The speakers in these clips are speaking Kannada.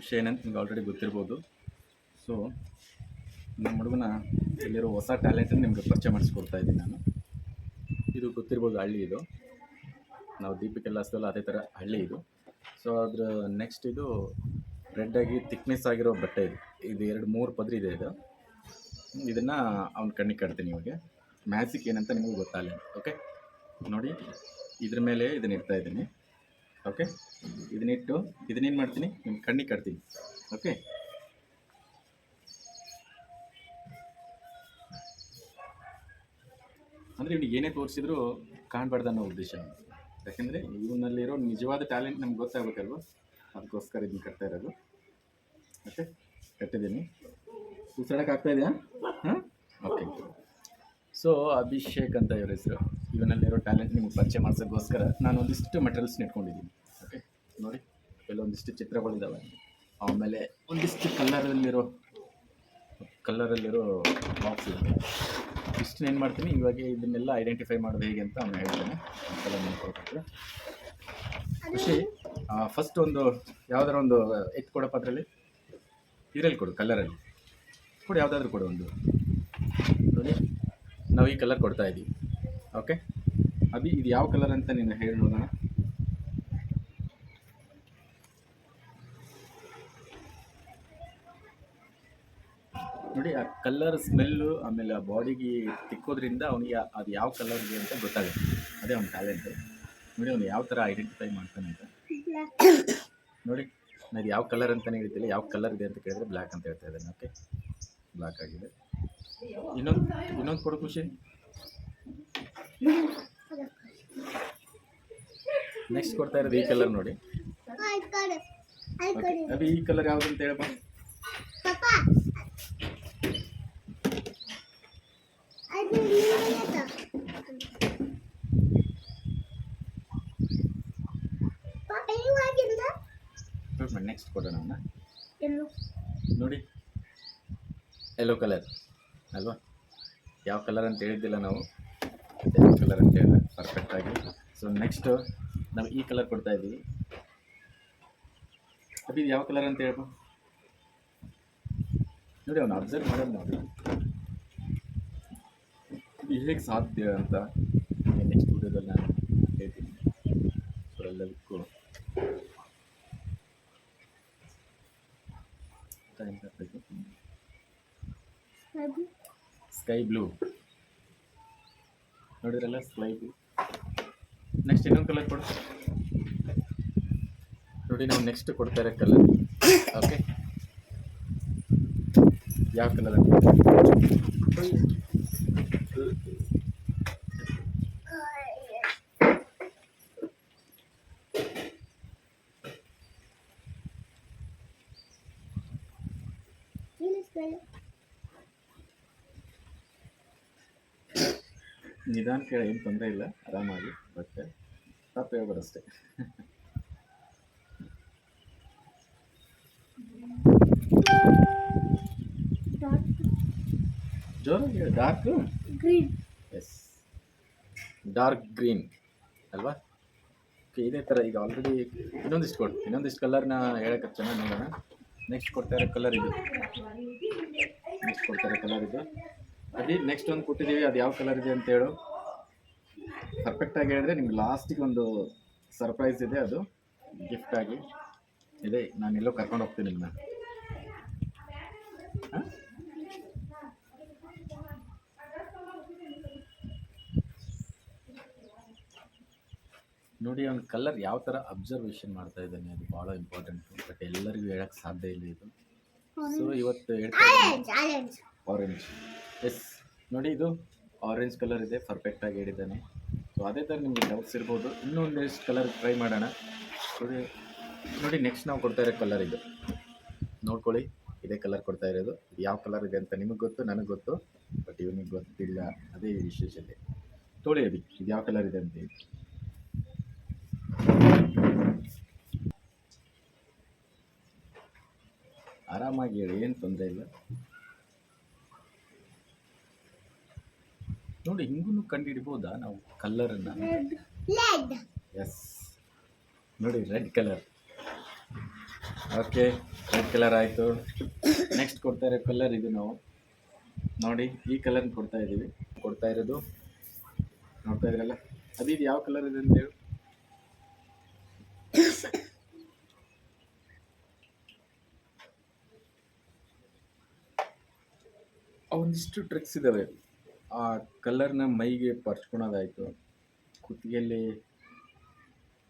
ವಿಷಯ ಏನಂತ ನಿಮ್ಗೆ ಆಲ್ರೆಡಿ ಗೊತ್ತಿರ್ಬೋದು. ಸೊ ನಮ್ಮ ಹುಡುಗನ ಇಲ್ಲಿರೋ ಹೊಸ ಟ್ಯಾಲೆಂಟನ್ನು ನಿಮಗೆ ಪರಿಚಯ ಮಾಡಿಸ್ಕೊಡ್ತಾ ಇದ್ದೀನಿ ನಾನು. ಇದು ಗೊತ್ತಿರ್ಬೋದು ಹಳ್ಳಿ ಇದು. ನಾವು ದೀಪಕ್ಕೆಲ್ಲ ಹಚ್ತಲ್ಲ ಅದೇ ಥರ ಹಳ್ಳಿ ಇದು. ಸೊ ಅದ್ರ ನೆಕ್ಸ್ಟ್ ಇದು ರೆಡ್ಡಾಗಿ ತಿಕ್ನೆಸ್ ಆಗಿರೋ ಬಟ್ಟೆ ಇದು. ಇದು ಎರಡು ಮೂರು ಪದ್ರಿ ಇದೆ ಇದು. ಇದನ್ನು ಅವ್ನ ಕಣ್ಣಿಗೆ ಕಾಡ್ತೀನಿ ಇವಾಗ. ಮ್ಯಾಜಿಕ್ ಏನಂತ ನಿಮಗೆ ಗೊತ್ತಾಗಲಿ. ಓಕೆ ನೋಡಿ, ಇದ್ರ ಮೇಲೆ ಇದನ್ನ ಇಡ್ತಾ ಇದ್ದೀನಿ. ಓಕೆ ಇದನ್ನಿಟ್ಟು ಇದನ್ನೇನು ಮಾಡ್ತೀನಿ? ನಿಮ್ಮ ಕಣ್ಣಿಗೆ ಕಟ್ತೀನಿ. ಓಕೆ ಅಂದರೆ ಇವ್ನಿಗೆ ಏನೇ ತೋರಿಸಿದ್ರು ಕಾಣಬಾರ್ದು ಅನ್ನೋ ಉದ್ದೇಶ ಯಾಕೆಂದರೆ ಇವನಲ್ಲಿರೋ ನಿಜವಾದ ಟ್ಯಾಲೆಂಟ್ ನಮ್ಗೆ ಗೊತ್ತಾಗಬೇಕಲ್ವ? ಅದಕ್ಕೋಸ್ಕರ ಇದನ್ನ ಕಟ್ತಾ ಇರೋದು. ಓಕೆ ಕಟ್ಟಿದ್ದೀನಿ. ಉಸಿರಾಡಕ್ಕೆ ಆಗ್ತಾ ಇದೆಯಾ? ಹಾಂ? ಓಕೆ ಸೊ ಅಭಿಷೇಕ್ ಅಂತ ಇವ್ರ ಹೆಸರು. ಇವನಲ್ಲಿರೋ ಟ್ಯಾಲೆಂಟ್ ನಿಮ್ಗೆ ಪರಿಚಯ ಮಾಡಿಸೋಕ್ಕೋಸ್ಕರ ನಾನು ಒಂದಿಷ್ಟು ಮೆಟೀರಿಯಲ್ಸ್ನ ಇಟ್ಕೊಂಡಿದ್ದೀನಿ ನೋಡಿ, ಕೆಲವೊಂದಿಷ್ಟು ಚಿತ್ರಗಳಿದ್ದಾವೆ ಆಮೇಲೆ ಒಂದಿಷ್ಟು ಕಲ್ಲರಲ್ಲಿರೋ ಕಲ್ಲರಲ್ಲಿರೋ ಬಾಕ್ಸ್ ಇದೆ ಇಷ್ಟು ಏನು ಮಾಡ್ತೀನಿ, ಇವಾಗ ಇದನ್ನೆಲ್ಲ ಐಡೆಂಟಿಫೈ ಮಾಡೋದು ಹೇಗೆ ಅಂತ ಅವ್ನು ಹೇಳ್ತೇನೆ. ನಾನು ನೋಡ್ಕೊಳ್ಬೇಕು. ಖುಷಿ. ಫಸ್ಟ್ ಒಂದು, ಯಾವ್ದಾರ ಒಂದು ಎತ್ತು ಕೊಡಪ್ಪ ಅದರಲ್ಲಿ? ಇದರಲ್ಲಿ ಕೊಡು ಕಲ್ಲರಲ್ಲಿ ಕೊಡು, ಯಾವುದಾದ್ರೂ ಕೊಡು ಒಂದು. ನೋಡಿ, ನಾವು ಈ ಕಲರ್ ಕೊಡ್ತಾ ಇದ್ದೀವಿ ಓಕೆ ಅಭಿ, ಇದು ಯಾವ ಕಲರ್ ಅಂತ ನೀನು ಹೇಳಿ ನೋಡೋಣ. ನೋಡಿ ಆ ಕಲರ್ ಸ್ಮೆಲ್ಲು ಆಮೇಲೆ ಆ ಬಾಡಿಗೆ ತಿಕ್ಕೋದ್ರಿಂದ ಅವನಿಗೆ ಅದು ಯಾವ ಕಲರ್ಗೆ ಅಂತ ಗೊತ್ತಾಗುತ್ತೆ. ಅದೇ ಅವ್ನ ಟ್ಯಾಲೆಂಟು ನೋಡಿ ಅವ್ನು ಯಾವ ಥರ ಐಡೆಂಟಿಫೈ ಮಾಡ್ತಾನೆ ಅಂತ. ನೋಡಿ ನಾನು ಯಾವ ಕಲರ್ ಅಂತಲೇ ಹೇಳ್ತಿಲ್ಲ ಯಾವ ಕಲರ್ ಇದೆ ಅಂತ ಕೇಳಿದ್ರೆ ಬ್ಲ್ಯಾಕ್ ಅಂತ ಹೇಳ್ತಾ ಇದ್ದಾನೆ ಓಕೆ ಬ್ಲ್ಯಾಕ್ ಆಗಿದೆ. ಇನ್ನೊಂದು ಇನ್ನೊಂದು ಕೊಡು ಖುಷಿ. ನೆಕ್ಸ್ಟ್ ಕೊಡ್ತಾ ಇರೋದು ಈ ಕಲರ್ ನೋಡಿ. ಅದು ಈ ಕಲರ್ ಯಾವ್ದು ಅಂತ ಹೇಳಪ್ಪ? ನೆಕ್ಸ್ಟ್ ಕೊಡೋಣ ನೋಡಿ. ಯೆಲ್ಲೋ ಕಲರ್ ಅಲ್ವಾ? ಯಾವ ಕಲರ್ ಅಂತ ಹೇಳಿದ್ದಿಲ್ಲ ನಾವು. ಯಾವ ಕಲರ್ ಅಂತ ಹೇಳಿದ್ರೆ ಪರ್ಫೆಕ್ಟಾಗಿ ಸೊ ನೆಕ್ಸ್ಟು ನಾವು ಈ ಕಲರ್ ಕೊಡ್ತಾ ಇದ್ದೀವಿ. ಅದು ಇದು ಯಾವ ಕಲರ್ ಅಂತ ಹೇಳ್ಬೋದು ನೋಡಿ ಅವನು ಅಬ್ಸರ್ವ್ ಮಾಡೋದು ನೋಡಿ. ಇದು ಹೇಗೆ ಸಾಧ್ಯ ಅಂತ ನೆಕ್ಸ್ಟ್ ವಿಡಿಯೋದಲ್ಲಿ ನಾನು ಹೇಳ್ತೀನಿ. ಸೊ ಎಲ್ಲದಕ್ಕೂ ಸ್ಕೈ ಬ್ಲೂ ನೋಡಿದ್ರಲ್ಲ ಸ್ಕೈ ಬ್ಲೂ ನೆಕ್ಸ್ಟ್ ಇನ್ನೊಂದು ಕಲರ್ ಕೊಡು. ನೋಡಿ ನಾವು ನೆಕ್ಸ್ಟ್ ಕೊಡ್ತಾ ಇರೋ ಕಲರ್ ಓಕೆ ಯಾವ ಕಲರ್ ಅಂತ? ನಿಧಾನ ಕೇಳ ಏನು ತೊಂದರೆ ಇಲ್ಲ ಆರಾಮಾಗಿ ಬಟ್ ತಪ್ಪು ಹೇಳ್ಬಾರಷ್ಟೇ ಜೋರಾಗಿ dark green yes dark green ಅಲ್ವಾ? ಇದೇ ಥರ ಈಗ ಆಲ್ರೆಡಿ ಇನ್ನೊಂದಿಷ್ಟು ಕೊಡು ಇನ್ನೊಂದಿಷ್ಟು ಕಲರ್ನ ಹೇಳಕ್ಕೆ ಚೆನ್ನಾಗಿ ನೋಡೋಣ. ನೆಕ್ಸ್ಟ್ ಕೊಡ್ತಾರೆ ಕಲರ್ ಇದು. ನೆಕ್ಸ್ಟ್ ಕೊಡ್ತಾರೆ ಕಲರ್ ಇದು. ಅಲ್ಲಿ ನೆಕ್ಸ್ಟ್ ಒಂದು ಕೊಟ್ಟಿದ್ದೀವಿ, ಅದು ಯಾವ ಕಲರ್ ಇದೆ ಅಂತ ಹೇಳು. ಪರ್ಫೆಕ್ಟಾಗಿ ಹೇಳಿದ್ರೆ ನಿಮ್ಗೆ ಲಾಸ್ಟಿಗೆ ಒಂದು ಸರ್ಪ್ರೈಸ್ ಇದೆ ಅದು. ಗಿಫ್ಟ್ ಆಗಿ. ಇದೆ, ನಾನು ಎಲ್ಲೋ ಕರ್ಕೊಂಡು ಹೋಗ್ತೀನಿ ನಿಮ್ಮನ್ನ ನೋಡಿ ಅವ್ನ ಕಲರ್ ಯಾವ ಥರ ಅಬ್ಸರ್ವೇಷನ್ ಮಾಡ್ತಾ ಇದ್ದಾನೆ ಅದು ಭಾಳ ಇಂಪಾರ್ಟೆಂಟ್ ಬಟ್ ಎಲ್ಲರಿಗೂ ಹೇಳಕ್ಕೆ ಸಾಧ್ಯ ಇಲ್ಲ ಇದು. ಸೊ ಇವತ್ತು ಆರೆಂಜ್ ಆರೆಂಜ್ ಎಸ್ ನೋಡಿ ಇದು ಆರೆಂಜ್ ಕಲರ್ ಇದೆ ಪರ್ಫೆಕ್ಟಾಗಿ ಹೇಳಿದ್ದಾನೆ. ಸೊ ಅದೇ ಥರ ನಿಮಗೆ ಡೌಟ್ಸ್ ಇರ್ಬೋದು. ಇನ್ನೂ ಒಂದಿಷ್ಟು ಕಲರ್ ಟ್ರೈ ಮಾಡೋಣ. ನೋಡಿ ನೋಡಿ ನೆಕ್ಸ್ಟ್ ನಾವು ಕೊಡ್ತಾ ಇರೋ ಕಲರ್ ಇದು. ನೋಡ್ಕೊಳ್ಳಿ ಇದೇ ಕಲರ್ ಕೊಡ್ತಾ ಇರೋದು. ಇದು ಯಾವ ಕಲರ್ ಇದೆ ಅಂತ ನಿಮಗೆ ಗೊತ್ತು ನನಗೆ ಗೊತ್ತು. ಬಟ್ ಇವನಿಗೆ ಗೊತ್ತಿಲ್ಲ ಅದೇ ವಿಶೇಷತೆ ತೋಳಿ ಅದಕ್ಕೆ ಇದು ಯಾವ ಕಲರ್ ಇದೆ ಅಂತ ಹೇಳಿ. ಆರಾಮಾಗಿ ಹೇಳಿ ಏನು ತೊಂದರೆ ಇಲ್ಲ. ನೋಡಿ ಹಿಂಗೂ ಕಂಡುಹಿಡ್ಬೋದಾ ನಾವು ಕಲ್ಲರನ್ನು? ಎಸ್ ನೋಡಿ red colour okay red colour ಆಯಿತು. ನೆಕ್ಸ್ಟ್ ಕೊಡ್ತಾ ಇರೋ ಕಲರ್ ಇದು ನಾವು. ನೋಡಿ ಈ ಕಲರ್ ಕೊಡ್ತಾ ಇದ್ದೀವಿ. ಕೊಡ್ತಾ ಇರೋದು ನೋಡ್ತಾ ಇದ್ರಲ್ಲ. ಅದು ಇದು ಯಾವ ಕಲರ್ ಇದೆ ಅಂತ ಹೇಳು. ಒಂದಿಷ್ಟು ಟ್ರಿಕ್ಸ್ ಇದ್ದಾವೆ ಆ ಕಲರ್ನ ಮೈಗೆ ಪರ್ಚ್ಕೊಳೋದಾಯಿತು ಕುತ್ತಿಗೆಯಲ್ಲಿ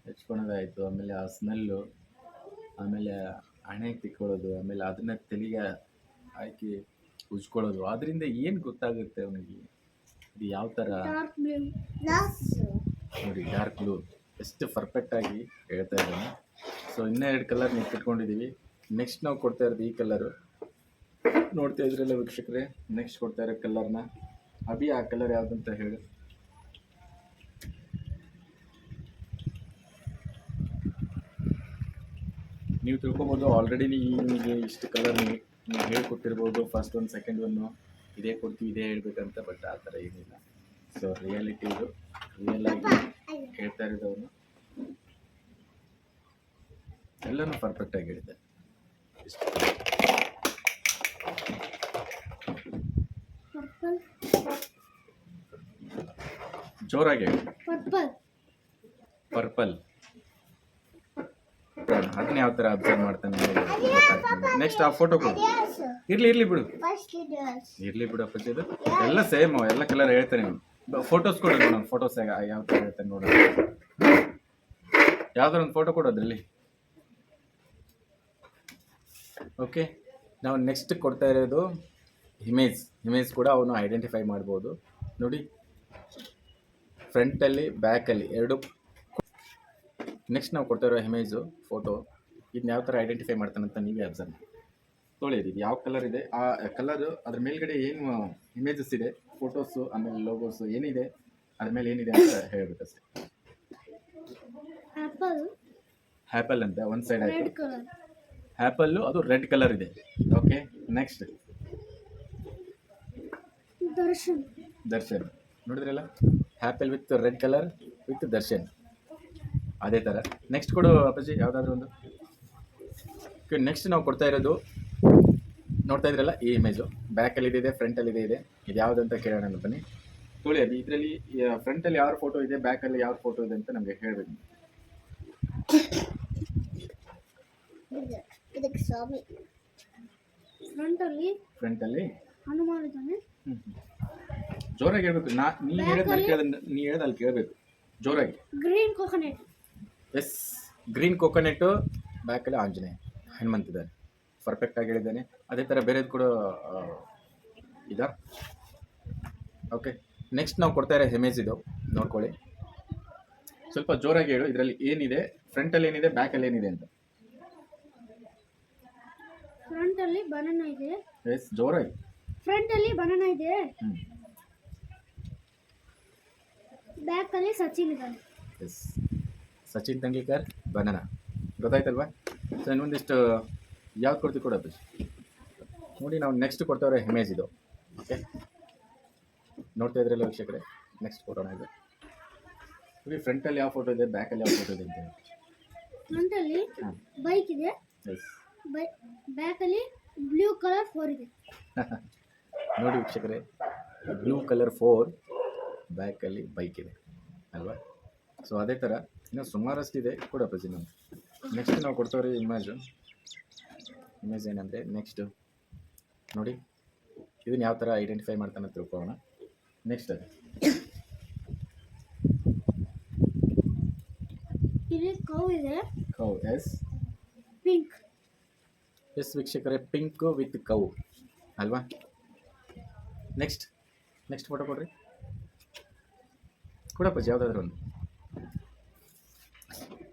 ಹೆಚ್ಕೊಳೋದಾಯಿತು ಆಮೇಲೆ ಆ ಸ್ಮೆಲ್ಲು ಆಮೇಲೆ ಹಣೆಗೆ ತಿಕ್ಕೊಳ್ಳೋದು ಆಮೇಲೆ ಅದನ್ನ ತಲೆಗೆ ಹಾಕಿ ಉಜ್ಕೊಳ್ಳೋದು. ಅದರಿಂದ ಏನು ಗೊತ್ತಾಗುತ್ತೆ ಅವನಿಗೆ? ಇದು ಯಾವ ಥರ ನೋಡಿ ಡಾರ್ಕ್ ಬ್ಲೂ ಎಷ್ಟು ಪರ್ಫೆಕ್ಟಾಗಿ ಹೇಳ್ತಾ ಇದ್ದಾನೆ. ಸೊ ಇನ್ನೂ ಎರಡು ಕಲರ್ ನೀವು ಇಟ್ಕೊಂಡಿದ್ದೀವಿ ನೆಕ್ಸ್ಟ್ ನಾವು ಕೊಡ್ತಾ ಇರೋದು ಈ ಕಲರು ನೋಡ್ತಾ ಇದ್ರಲ್ಲ ವೀಕ್ಷಕರೇ? ನೆಕ್ಸ್ಟ್ ಕೊಡ್ತಾ ಇರೋ ಕಲರ್ನ ಅಭಿ, ಆ ಕಲರ್ ಯಾವುದಂತ ಹೇಳಿ. ನೀವು ತಿಳ್ಕೊಬೋದು ಆಲ್ರೆಡಿ ನಿಮಗೆ ಇಷ್ಟು ಕಲರ್ ನೀವು ಹೇಳ್ಕೊಟ್ಟಿರ್ಬೋದು ಫಸ್ಟ್ ಒಂದು ಸೆಕೆಂಡ್ ಒನ್ನು ಇದೇ ಕೊಡ್ತೀವಿ, ಇದೇ ಹೇಳ್ಬೇಕಂತ ಬಟ್ ಆ ಥರ ಏನಿಲ್ಲ. ಸೊ ರಿಯಾಲಿಟಿ ಇದು. ರಿಯಲ್ ಆಗಿ ಹೇಳ್ತಾ ಇರೋದವನು ಎಲ್ಲನೂ ಪರ್ಫೆಕ್ಟಾಗಿ ಹೇಳಿದೆ ಇಷ್ಟು. ಜೋರಾಗಿ ಪರ್ಪಲ್. ಪರ್ಪಲ್. ಅದನ್ನ ಯಾವ ಥರ ಅಬ್ಸರ್ವ್ ಮಾಡ್ತಾನೆ ನೆಕ್ಸ್ಟ್ ಆ ಫೋಟೋ ಕೊಡು. ಇರ್ಲಿ ಇರ್ಲಿ ಬಿಡು. ಇರ್ಲಿ ಬಿಡು ಅಪ್ಪಾಜಿ ಇದು ಎಲ್ಲ ಸೇಮ್ ಎಲ್ಲ ಕಲರ್ ಹೇಳ್ತಾನೆ ಫೋಟೋಸ್ ಕೊಡು ನಾನು ಫೋಟೋಸ್ ಯಾವ ಥರ ಹೇಳ್ತಾನೆ ನೋಡೋಣ. ಯಾವ್ದಾರ ಒಂದು ಫೋಟೋ ಕೊಡು ಅದರಲ್ಲಿ. ಓಕೆ ನಾವು ನೆಕ್ಸ್ಟ್ ಕೊಡ್ತಾ ಇರೋದು ಇಮೇಜ್. ಇಮೇಜ್ ಕೂಡ ಅವನು ಐಡೆಂಟಿಫೈ ಮಾಡ್ಬೋದು. ನೋಡಿ ಫ್ರಂಟಲ್ಲಿ ಬ್ಯಾಕಲ್ಲಿ ಎರಡು ನೆಕ್ಸ್ಟ್ ನಾವು ಕೊಡ್ತಾ ಇರೋ ಇಮೇಜು ಫೋಟೋ ಇದನ್ನ ಯಾವ ಥರ ಐಡೆಂಟಿಫೈ ಮಾಡ್ತಾನಂತ ನೀವೇ ಅಬ್ಸರ್ವ್ ಮಾಡಿ. ತೊಳೆಯಿರಿ ಇದು ಯಾವ ಕಲರ್ ಇದೆ? ಆ ಕಲರು ಅದ್ರ ಮೇಲ್ಗಡೆ ಏನು ಇಮೇಜಸ್ ಇದೆ? ಫೋಟೋಸು ಆಮೇಲೆ ಲೋಗೋಸು ಏನಿದೆ? ಅದ್ರ ಮೇಲೆ ಏನಿದೆ ಅಂತ ಹೇಳ್ಬೇಕು ಆಪಲ್ ಆ್ಯಪಲ್ ಅಂತ ಒಂದು ಸೈಡ್ ಆಯಿತು. ಆ್ಯಪಲ್ಲು ಅದು ರೆಡ್ ಕಲರ್ ಇದೆ. Okay next Darshan. ದರ್ಶನ್. ನೋಡಿದ್ರಲ್ಲ? Apple with red colour with Darshan. ಅದೇ ಥರ ನೆಕ್ಸ್ಟ್ ಕೊಡು ಅಪ್ಪಾಜಿ ಯಾವುದಾದ್ರೂ ಒಂದು. ನೆಕ್ಸ್ಟ್ ನಾವು ಕೊಡ್ತಾ ಇರೋದು ನೋಡ್ತಾ ಇದ್ರಲ್ಲ ಈ ಇಮೇಜು ಬ್ಯಾಕಲ್ಲಿ ಇದೆ ಫ್ರಂಟಲ್ಲಿ ಇದೆ ಇದೆ. ಇದು ಯಾವುದಂತ ಕೇಳೋಣ ಅಂತ ಬನ್ನಿ. ತೊಳಿ ಅದು ಇದರಲ್ಲಿ ಫ್ರಂಟಲ್ಲಿ ಯಾವ ಫೋಟೋ ಇದೆ ಬ್ಯಾಕಲ್ಲಿ ಯಾವ ಫೋಟೋ ಇದೆ ಅಂತ ನಮಗೆ ಹೇಳಬೇಕು. ಸ್ವಾಮಿ ಫ್ರಂಟ್ ಅಲ್ಲಿ ಫ್ರಂಟಲ್ಲಿ ಹನುಮಾನ್ ಇದ್ದಾನೆ ಜೋರಾಗಿ ಹೇಳ್ಬೇಕು. ನಾ ನೀ ಕೇಳ್ದ ನೀ ಹೇಳ್ದಲ್ಲಿ ಕೇಳಬೇಕು. ಜೋರಾಗಿ. Green coconut yes green coconut ಬ್ಯಾಕಲ್ಲಿ Anjaneya. Hanumantha ಇದ್ದಾನೆ ಪರ್ಫೆಕ್ಟಾಗಿ ಹೇಳಿದ್ದಾನೆ. ಅದೇ ಥರ ಬೇರೆದು ಕೂಡ ಇದಾ? ಓಕೆ ನೆಕ್ಸ್ಟ್ ನಾವು ಕೊಡ್ತಾ ಇರೋ ಇಮೇಜ್ ಇದು. ನೋಡ್ಕೊಳ್ಳಿ. ಸ್ವಲ್ಪ ಜೋರಾಗಿ ಹೇಳು. ಇದರಲ್ಲಿ ಏನಿದೆ? ಫ್ರಂಟಲ್ಲಿ ಏನಿದೆ? ಬ್ಯಾಕಲ್ಲಿ ಏನಿದೆ ಅಂತ. ಫ್ರಂಟ್ ಅಲ್ಲಿ ಬನಾನ ಇದೆ. ಎಸ್ ಜೋರಾಗಿ. ಫ್ರಂಟ್ ಅಲ್ಲಿ ಬನಾನ ಇದೆ. ಬ್ಯಾಕ್ ಅಲ್ಲಿ ಸಚಿನ್ ಇದ್ದಾನೆ. ಎಸ್ ಸಚಿನ್ ತಂಗಿಕರ್ ಬನಾನ ಗೊತ್ತಾಯ್ತಲ್ವಾ? ಸೊ ಇನ್ನೊಂದಿಷ್ಟು ಯಾವ್ದು ಕೊಡ್ತೀವಿ ಕೊಡೋದು ನೋಡಿ ನಾವು ನೆಕ್ಸ್ಟ್ ಕೊಡ್ತಾವ್ರೆ ಇಮೇಜ್ ಇದು. ಓಕೆ ನೋಡ್ತಾ ಇದ್ರಲ್ಲ ವೀಕ್ಷಕರೇ ನೆಕ್ಸ್ಟ್ ಫೋಟೋನ ಇದೆ. ನೋಡಿ ಫ್ರಂಟಲ್ಲಿ ಯಾವ ಫೋಟೋ ಇದೆ? ಬ್ಯಾಕಲ್ಲಿ ಯಾವ ಫೋಟೋ ಇದೆ ಅಂತ ಹೇಳಿ. ಫ್ರಂಟ್ ಅಲ್ಲಿ ಹಾಂ ಬೈಕ್ ಇದೆ. ಎಸ್ ಬೈ ಬ್ಯಾಕ್ ಅಲ್ಲಿ ಬ್ಲೂ ಕಲರ್ ಫೋರ್ ಇದೆ. ನೋಡಿ ವೀಕ್ಷಕರೇ ಬ್ಲೂ ಕಲರ್ ಫೋರ್ ಬ್ಯಾಕಲ್ಲಿ ಬೈಕ್ ಇದೆ ಅಲ್ವಾ? ಸೊ ಅದೇ ಥರ ಇನ್ನು ಸುಮಾರಷ್ಟಿದೆ ಕೂಡ ಪ್ರೆಸೆಂಟ್ ನಾವು ನೆಕ್ಸ್ಟ್ ನಾವು ಕೊಡ್ತವ್ರಿ ಇಮೇಜು ಇಮೇಜ್ ಏನಂದರೆ ನೆಕ್ಸ್ಟು ನೋಡಿ ಇದನ್ನ ಯಾವ ಥರ ಐಡೆಂಟಿಫೈ ಮಾಡ್ತಾನೆ ತಿಳ್ಕೊಳ್ಳೋಣ. ನೆಕ್ಸ್ಟ್ ಅದು. ಇಲ್ಲಿ ಕೌ ಇದೆ. ಕೌ ಎಸ್ ಪಿಂಕ್ ಎಸ್ ವೀಕ್ಷಕರೇ ಪಿಂಕು ವಿತ್ ಕೌ ಅಲ್ವಾ? ನೆಕ್ಸ್ಟ್ ನೆಕ್ಸ್ಟ್ ಫೋಟೋ ಕೊಡ್ರಿ. ಕೊಡಪ್ಪ ಯಾವುದಾದ್ರೂ ಒಂದು.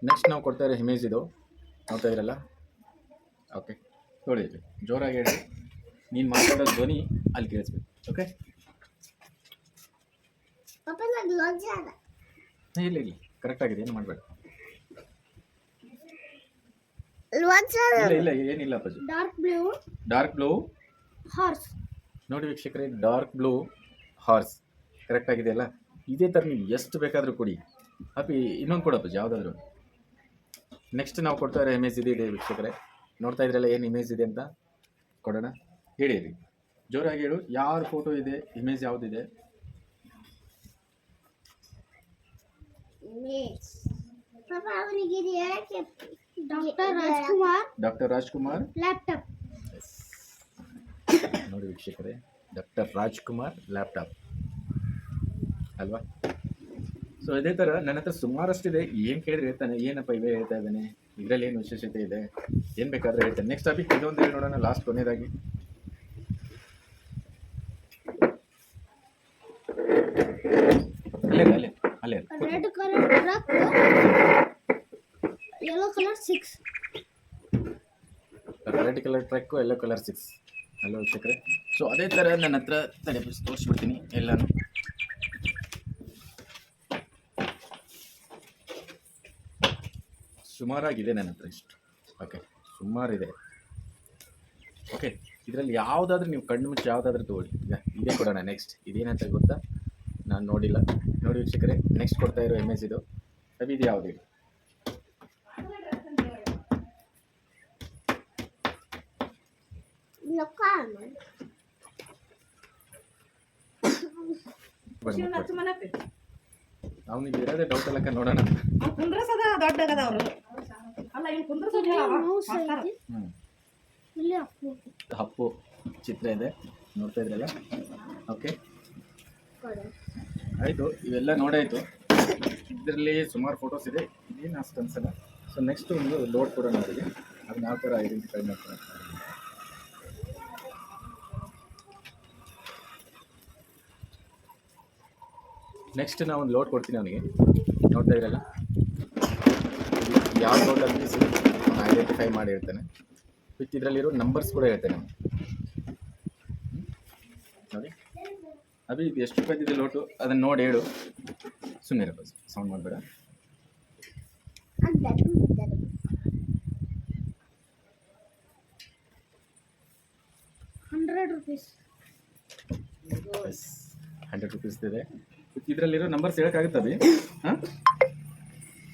ನೆಕ್ಸ್ಟ್ ನಾವು ಕೊಡ್ತಾ ಇರೋ ಇಮೇಜ್ ಇದು. ನೋಡ್ತಾ ಇದ್ರಲ್ಲ? ಓಕೆ ತೊಳಿರಿ ಜೋರಾಗಿ ಹೇಳಿ ನೀನು ಮಾತಾಡೋ ಧ್ವನಿ ಅಲ್ಲಿ ಕೇಳಿಸ್ಬೇಕು. ಓಕೆ ಇಲ್ಲ ಇಲ್ಲ. ಕರೆಕ್ಟಾಗಿದೆ ಏನು ಮಾಡಬೇಡ. ಇಲ್ಲ ಇಲ್ಲ ಏನಿಲ್ಲ ಅಪ್ಪಾಜಿ. Dark blue dark blue horse ನೋಡಿ ವೀಕ್ಷಕರೇ ಡಾರ್ಕ್ ಬ್ಲೂ ಹಾರ್ಸ್ ಕರೆಕ್ಟ್ ಆಗಿದೆಯಲ್ಲ? ಇದೇ ಥರ ನೀವು ಎಷ್ಟು ಬೇಕಾದರೂ ಕೊಡಿ. ಅಪ್ಪಿ ಇನ್ನೊಂದು ಕೊಡಪ್ಪ ಯಾವುದಾದ್ರೂ ನೆಕ್ಸ್ಟ್ ನಾವು ಕೊಡ್ತಾ ಇರೋ ಇಮೇಜ್ ಇದೆ ಇದೆ ವೀಕ್ಷಕರೇ. ನೋಡ್ತಾ ಇದ್ರಲ್ಲ ಏನು ಇಮೇಜ್ ಇದೆ ಅಂತ? ಕೊಡೋಣ. ಹೇಳಿ ಹೇಳಿ. ಜೋರಾಗಿ ಹೇಳು ಯಾರ ಫೋಟೋ ಇದೆ ಇಮೇಜ್ ಯಾವುದಿದೆ? ಪಾಪ ಅವನಿಗೆ ಇದು ಹೇಳಕ್ಕೆ doctor Rajkumar doctor Rajkumar laptop ನೋಡಿ ವೀಕ್ಷಕರೇ ಡಾಕ್ಟರ್ ರಾಜ್ಕುಮಾರ್ ಲ್ಯಾಪ್ಟಾಪ್ ಅಲ್ವಾ? ಸೊ ಅದೇ ಥರ ನನ್ನ ಹತ್ರ ಸುಮಾರಷ್ಟಿದೆ. ಏನು ಕೇಳಿದ್ರೆ ಹೇಳ್ತಾನೆ ಏನಪ್ಪ ಇವೇ ಹೇಳ್ತಾ ಇದ್ದಾನೆ? ಇದರಲ್ಲಿ ಏನು ವಿಶೇಷತೆ ಇದೆ? ಏನು ಬೇಕಾದರೆ ಹೇಳ್ತಾನೆ. ನೆಕ್ಸ್ಟ್ ಟಾಪಿಕ್ ಇದೊಂದು ಹೇಳಿ ನೋಡೋಣ ಲಾಸ್ಟ್ ಕೊನೆಯದಾಗಿ ಅಲ್ಲೇ ಅಲ್ಲೇ ಅಲ್ಲೇ red colour colour six red colour track yellow colour six hello ವೀಕ್ಷಕರೇ ಸೊ ಅದೇ ಥರ ನನ್ನ ಹತ್ರ ತಲೆ ತೋರಿಸ್ಬಿಡ್ತೀನಿ ಎಲ್ಲಾನು. ಸುಮಾರಾಗಿದೆ ನನ್ನ ಹತ್ರ ಇಷ್ಟು. ಓಕೆ ಸುಮಾರಿದೆ. ಓಕೆ ಇದರಲ್ಲಿ ಯಾವುದಾದ್ರೂ ನೀವು ಕಣ್ಣು ಮುಚ್ಚಿ ಯಾವುದಾದ್ರೂ ತಗೊಳ್ಳಿ. ಈಗ ಇದೇ ಕೊಡೋಣ ನೆಕ್ಸ್ಟ್ ಇದೇನಂತ ಗೊತ್ತಾ? ನಾನು ನೋಡಿಲ್ಲ. ನೋಡಿ ವೀಕ್ಷಕರೇ ನೆಕ್ಸ್ಟ್ ಕೊಡ್ತಾ ಇರೋ ಎಂ ಎಸ್ ಇದು. ಅದು ಇದು ಯಾವುದು ಹೇಳಿ ಶಿವನ ಹಚ್ಚಮನಪ್ಪಿ ಅವನಿಗೆ ಇರೋದೇ ಡೌಟ್ ಎಲ್ಲ ನೋಡೋಣ ಅವ್ನು ಕುಂದ್ರಸದ ದೊಡ್ಡಗದ ಅವರು. ಅಲ್ಲ ಇವ್ನು ಕುಂದ್ರಸೋದು ಮೌಸ್ ಐತಿ ಇಲ್ಲಿ ಹಪ್ಪು ಚಿತ್ರ ಇದೆ. ನೋಡ್ತಾ ಇದ್ರಲ್ಲ? ಓಕೆ ಕೊಡು. ಆಯಿತು ಇವೆಲ್ಲ ನೋಡಾಯಿತು ಇದರಲ್ಲಿ ಸುಮಾರು ಫೋಟೋಸ್ ಇದೆ. ಏನು ಅಷ್ಟು ಅನ್ಸಲ್ಲ. ಸೊ ನೆಕ್ಸ್ಟ್ ಒಂದು ಲೋಡ್ ಕೂಡ ಅವರಿಗೆ ಅದನ್ನ ಯಾವ ಥರ ಐಡೆಂಟಿಫೈ ಮಾಡ್ತಾರೆ ನೆಕ್ಸ್ಟ್ ನಾವು ಒಂದು ಲೋಡ್ ಕೊಡ್ತೀನಿ ಅವನಿಗೆ. ನೋಡ್ತಾ ಇರಲ್ಲ. ಯಾವ ಲೋಡ್ ಅಲ್ಲಿ ಅವನು ಐಡೆಂಟಿಫೈ ಮಾಡಿ ಹೇಳ್ತಾನೆ. ವಿತ್ ಇದರಲ್ಲಿರೋ ನಂಬರ್ಸ್ ಕೂಡ ಹೇಳ್ತಾನೆ ಅವನು. ನೋಡಿ. ಅದು ಇದು ಎಷ್ಟು ರೂಪಾಯಿದಿದೆ ಲೋಟು ಅದನ್ನು ನೋಡಿ ಹೇಳು. ಸುಮ್ಮನೆ ಸೌಂಡ್ ಮಾಡಬೇಡ. ಹಂಡ್ರೆಡ್ ರುಪೀಸ್ ಹಂಡ್ರೆಡ್ ರುಪೀಸ್ ಇದೆ. ಇದರಲ್ಲಿರೋ ನಂಬರ್ಸ್ ಹೇಳೋಕ್ಕಾಗುತ್ತೆ ಹಾಂ?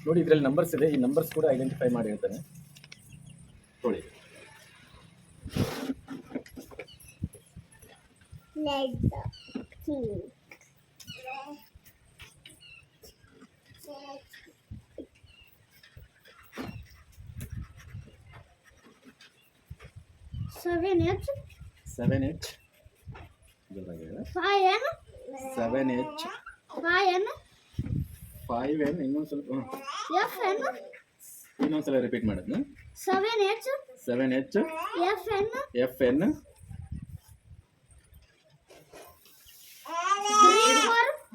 ನೋಡಿ ಇದರಲ್ಲಿ ನಂಬರ್ಸ್ ಇದೆ. ಈ ನಂಬರ್ಸ್ ಕೂಡ ಐಡೆಂಟಿಫೈ ಮಾಡಿ ಹೇಳ್ತಾನೆ. ನೋಡಿ seven H seven H seven H five ಏನು ಫೈವ್ ಎನ್ ಇನ್ನೊಂದು ಸ್ವಲ್ಪ ಎಫ್ ಇನ್ನೊಂದು ಸಲ ರಿಪೀಟ್ ಮಾಡೋದು seven H seven H F N F N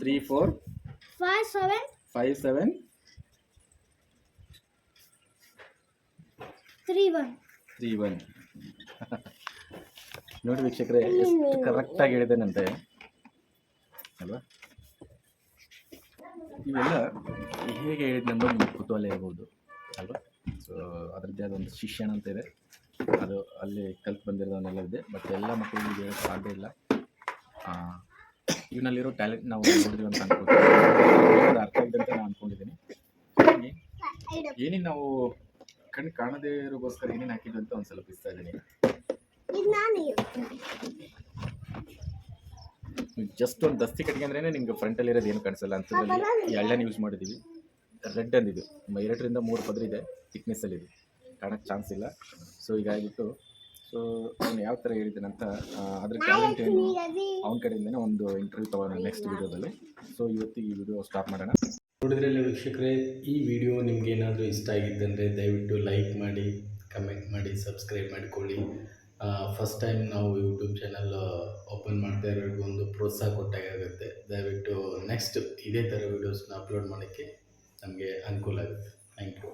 three four five seven five seven three one three one ನೋಡಿ ವೀಕ್ಷಕರೇ ಎಷ್ಟು ಕರೆಕ್ಟಾಗಿ ಹೇಳಿದ್ದೇನಂತೆ. ಅಲ್ವಾ? ಇವೆಲ್ಲ ಹೇಗೆ ಹೇಳಿದ್ನೆಂದು ನಿಮ್ಗೆ ಕುತೂಹಲ ಇರ್ಬೋದು, ಅಲ್ವಾ? ಸೊ ಅದರದ್ದೇ ಆದ ಒಂದು ಶಿಕ್ಷಣ ಅಂತ ಇದೆ. ಅದು ಅಲ್ಲಿ ಕಲ್ತು ಬಂದಿರೋದನ್ನೆಲ್ಲ ಇದೆ. ಬಟ್ ಎಲ್ಲ ಮಕ್ಕಳಿಗೆ ಇದು ಹೇಳೋಕ್ಕೆ ಸಾಧ್ಯ ಇಲ್ಲ. ಇವನಲ್ಲಿರೋ ಟ್ಯಾಲೆಂಟ್ ನಾವು ನೋಡಿದ್ವಿ ಅಂತ ಅನ್ಕೋತೀವಿ ಅರ್ಥ ಇದೆ ಅಂತ ನಾನು ಅಂದ್ಕೊಂಡಿದ್ದೀನಿ ಏನೇನು ನಾವು ಕಣ್ಣು ಕಾಣದೇ ಇರೋಗೋಸ್ಕರ ಏನೇನು ಹಾಕಿದ್ವಿ ಅಂತ ಒಂದು ಸ್ವಲ್ಪ ಇಸ್ತಾ ಇದ್ದೀನಿ ಜಸ್ಟ್ ಒಂದು ದಸ್ತಿ ಕಟ್ಟಿಗೆ ಅಂದ್ರೆ ನಿಮ್ಗೆ ಫ್ರಂಟಲ್ಲಿ ಇರೋದು ಏನು ಕಾಣಿಸಲ್ಲ ಅಂತ ಎಳ್ಳನ್ನು ಯೂಸ್ ಮಾಡಿದ್ದೀವಿ ರೆಡ್ ಅಂದಿದ್ದು ನಮ್ಮ ಎರಡರಿಂದ ಮೂರು ಪದ್ರ ಇದೆ. ಥಿಕ್ನೆಸ್ಸಲ್ಲಿ ಇದೆ. ಕಾಣಕ್ಕೆ ಚಾನ್ಸ್ ಇಲ್ಲ. ಸೊ ಹೀಗಾಗಿಬಿಟ್ಟು ಸೊ ನಾನು ಯಾವ ಥರ ಹೇಳಿದ್ದೇನಂತ ಅದ್ರ ಟ್ಯಾಲೆಂಟ್ ಏನು ಅವನ ಕಡೆಯಿಂದನೇ ಒಂದು ಇಂಟರ್ವ್ಯೂ ತಗೋಣ ನೆಕ್ಸ್ಟ್ ವಿಡಿಯೋದಲ್ಲಿ. ಸೊ ಇವತ್ತಿಗೆ ಈ ವಿಡಿಯೋ ಸ್ಟಾಪ್ ಮಾಡೋಣ. ನೋಡಿದ್ರಲ್ಲಿ ವೀಕ್ಷಕರೇ ಈ ವಿಡಿಯೋ ನಿಮ್ಗೆ ಏನಾದರೂ ಇಷ್ಟ ಆಗಿದ್ದಂದರೆ ದಯವಿಟ್ಟು ಲೈಕ್ ಮಾಡಿ ಕಮೆಂಟ್ ಮಾಡಿ ಸಬ್ಸ್ಕ್ರೈಬ್ ಮಾಡಿಕೊಳ್ಳಿ. ಫಸ್ಟ್ ಟೈಮ್ ನಾವು ಯೂಟ್ಯೂಬ್ ಚಾನಲ್ ಓಪನ್ ಮಾಡ್ತಾ ಇರೋರಿಗೆ ಒಂದು ಪ್ರೋತ್ಸಾಹ ಕೊಟ್ಟಾಗುತ್ತೆ ದಯವಿಟ್ಟು ನೆಕ್ಸ್ಟ್ ಇದೇ ಥರ ವೀಡಿಯೋಸ್ನ ಅಪ್ಲೋಡ್ ಮಾಡೋಕ್ಕೆ ನಮಗೆ ಅನುಕೂಲ ಆಗುತ್ತೆ. Thank you